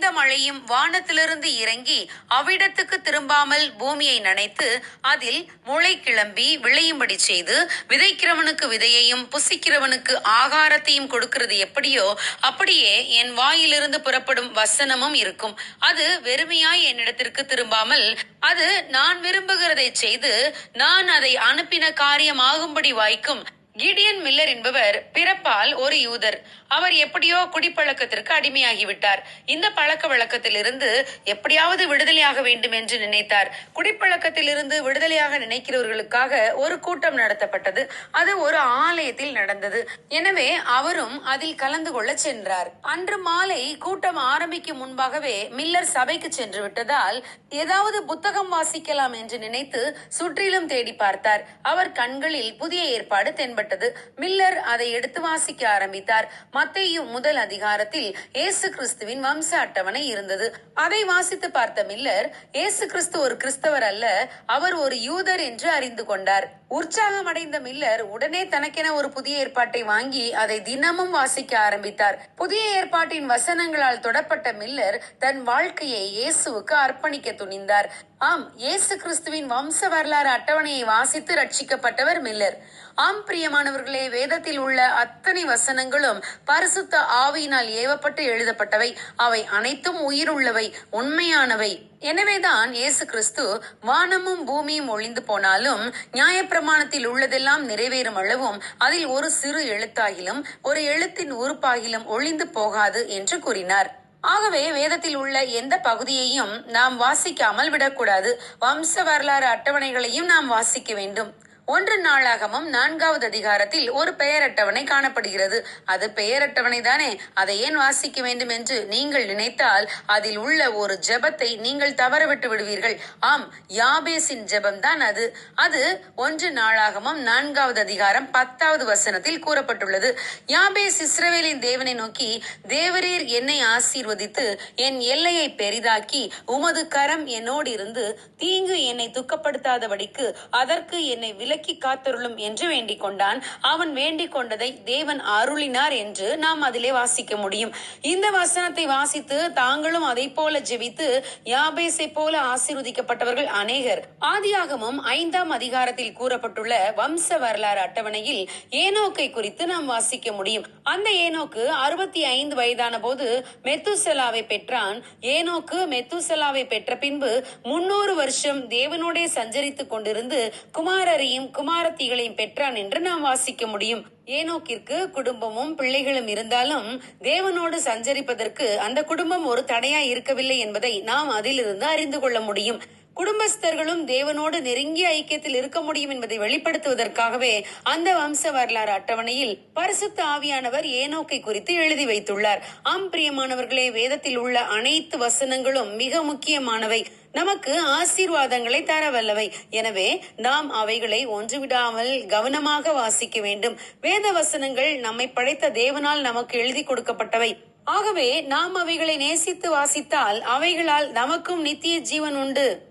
மழையும் வானத்திலிருந்து இறங்கி அவ்விடத்துக்கு திரும்பாமல் பூமியை நனைத்து அதில் முளை கிளம்பி விளையும்படி செய்து விதைக்கிறவனுக்கு விதையையும் புசிக்கிறவனுக்கு ஆகாரத்தையும் கொடுக்கிறது எப்படியோ அப்படியே என் வாயிலிருந்து புறப்படும் வசனமும் இருக்கும். அது வெறுமையாய் என்னிடத்திற்கு திரும்பாமல் அது நான் விரும்புகிறதை செய்து நான் அதை அனுப்பின காரியமாகும்படி வாய்க்கும் கிடியன் மில்லர் என்பவர் பிறப்பால் ஒரு யூதர். அவர் எப்படியோ குடிப்பழக்கத்திற்கு அடிமையாகிவிட்டார். இந்த பழக்க வழக்கத்திலிருந்து எப்படியாவது விடுதலையாக வேண்டும் என்று நினைத்தார். குடிப்பழக்கத்திலிருந்து விடுதலையாக நினைக்கிறவர்களுக்காக ஒரு கூட்டம் நடத்தப்பட்டது. அது ஒரு ஆலயத்தில் நடந்தது. எனவே அவரும் அதில் கலந்து கொள்ள சென்றார். அன்று மாலை கூட்டம் ஆரம்பிக்கும் முன்பாகவே மில்லர் சபைக்கு சென்று விட்டதால் ஏதாவது புத்தகம் வாசிக்கலாம் என்று நினைத்து சுற்றிலும் தேடி பார்த்தார். அவர் கண்களில் புதிய ஏற்பாடு தென்பட்டது. மில்லர் அதை எடுத்து வாசிக்க ஆரம்பித்தார். மத்தையும் முதல் அதிகாரத்தில் இயேசு கிறிஸ்துவின் வம்ச அட்டவணை இருந்தது. அதை வாசித்து பார்த்த மில்லர் இயேசு கிறிஸ்து ஒரு கிறிஸ்தவர் அல்ல அவர் ஒரு யூதர் என்று அறிந்து கொண்டார். உற்சாகம் அடைந்த மில்லர் உடனே தனக்கென ஒரு புதிய ஏற்பாட்டை வாங்கி அதை தினமும் வாசிக்க ஆரம்பித்தார். புதிய ஏற்பாட்டின் வசனங்களால் தொடப்பட்ட மில்லர் தன் வாழ்க்கையை இயேசுவுக்கு அர்ப்பணிக்க துணிந்தார். ஆம் இயேசு கிறிஸ்துவின் வம்ச வரலாறு அட்டவணையை வாசித்து ரட்சிக்கப்பட்டவர் மில்லர். ஆம் பிரியமானவர்களே வேதத்தில் உள்ள அத்தனை வசனங்களும் பரிசுத்த ஆவியினால் ஏவப்பட்டு எழுதப்பட்டவை. அவை அனைத்தும் உயிருள்ளவை உண்மையானவை. எனவேதான் இயேசு கிறிஸ்து வானமும் பூமியும் ஒளிந்து போனாலும் நியாயப்பிரமாணத்தில் உள்ளதெல்லாம் நிறைவேறும் அளவும் அதில் ஒரு சிறு எழுத்தாகிலும் ஒரு எழுத்தின் உறுப்பாகிலும் ஒளிந்து போகாது என்று கூறினார். ஆகவே வேதத்தில் உள்ள எந்த பகுதியையும் நாம் வாசிக்காமல் விடக்கூடாது. வம்ச வரலாறு அட்டவணைகளையும் நாம் வாசிக்க வேண்டும். ஒன்று நாளாகமும் நான்காவது அதிகாரத்தில் ஒரு பெயர் அட்டவணை காணப்படுகிறது. அது பெயர் அட்டவணை தானே அதை ஏன் வாசிக்க வேண்டும் என்று நீங்கள் நினைத்தால் அதில் உள்ள ஒரு ஜெபத்தை நீங்கள் தவறவிட்டு விடுவீர்கள். ஆம் யாபேசின் ஜெபம் தான் அது. அது ஒன்று நாளாகமும் நான்காவது அதிகாரம் பத்தாவது வசனத்தில் கூறப்பட்டுள்ளது. யாபேஸ் இஸ்ரவேலின் தேவனை நோக்கி தேவரீர் என்னை ஆசீர்வதித்து என் எல்லையை பெரிதாக்கி உமது கரம் என்னோடு இருந்து தீங்கு என்னை துக்கப்படுத்தாதபடிக்கு அதற்கு என்னை விலக்கி விலக்கி காத்தருளும் என்று வேண்டிக் கொண்டான். அவன் வேண்டிக் கொண்டதை தேவன் அருளினார் என்று நாம் அதிலே வாசிக்க முடியும். இந்த வசனத்தை வாசித்து தாங்களும் அதை போல ஜெபித்து யாபேசை போல ஆசீர்வதிக்கப்பட்டவர்கள் அநேகர். ஆதியாகமும் ஐந்தாம் அதிகாரத்தில் கூறப்பட்டுள்ள வம்ச வரலாறு அட்டவணையில் ஏனோக்கை குறித்து நாம் வாசிக்க முடியும். அந்த ஏனோக்கு அறுபத்தி ஐந்து வயதான போது மெத்துசலாவை பெற்றான். ஏனோக்கு மெத்துசலாவை பெற்ற பின்பு முன்னூறு வருஷம் தேவனோடே சஞ்சரித்துக் கொண்டிருந்து குமாரரையும் குமாரத்திகளையும் பெற்றான் என்று நாம் வாசிக்க முடியும். ஏனோக்கிற்கு குடும்பமும் பிள்ளைகளும் இருந்தாலும் தேவனோடு சஞ்சரிப்பதற்கு அந்த குடும்பம் ஒரு தடையாய் இருக்கவில்லை என்பதை நாம் அதிலிருந்து அறிந்து கொள்ள முடியும். குடும்பஸ்தர்களும் தேவனோடு நெருங்கிய ஐக்கியத்தில் இருக்க முடியும் என்பதை வெளிப்படுத்துவதற்காகவே அந்த வம்ச வரலாறு அட்டவணையில் பரிசுத்த ஆவியானவர் ஏனோக்கை குறித்து எழுதி வைத்துள்ளார். ஆம் பிரியமானவர்களே வேதத்தில் உள்ள அனைத்து வசனங்களும் மிக முக்கியமானவை. நமக்கு ஆசீர்வாதங்களை தரவல்லவை எனவே நாம் அவைகளை ஒன்றுவிடாமல் கவனமாக வாசிக்க வேண்டும். வேத வசனங்கள் நம்மை படைத்த தேவனால் நமக்கு எழுதி கொடுக்கப்பட்டவை. ஆகவே நாம் அவைகளை நேசித்து வாசித்தால் அவைகளால் நமக்கும் நித்திய ஜீவன் உண்டு.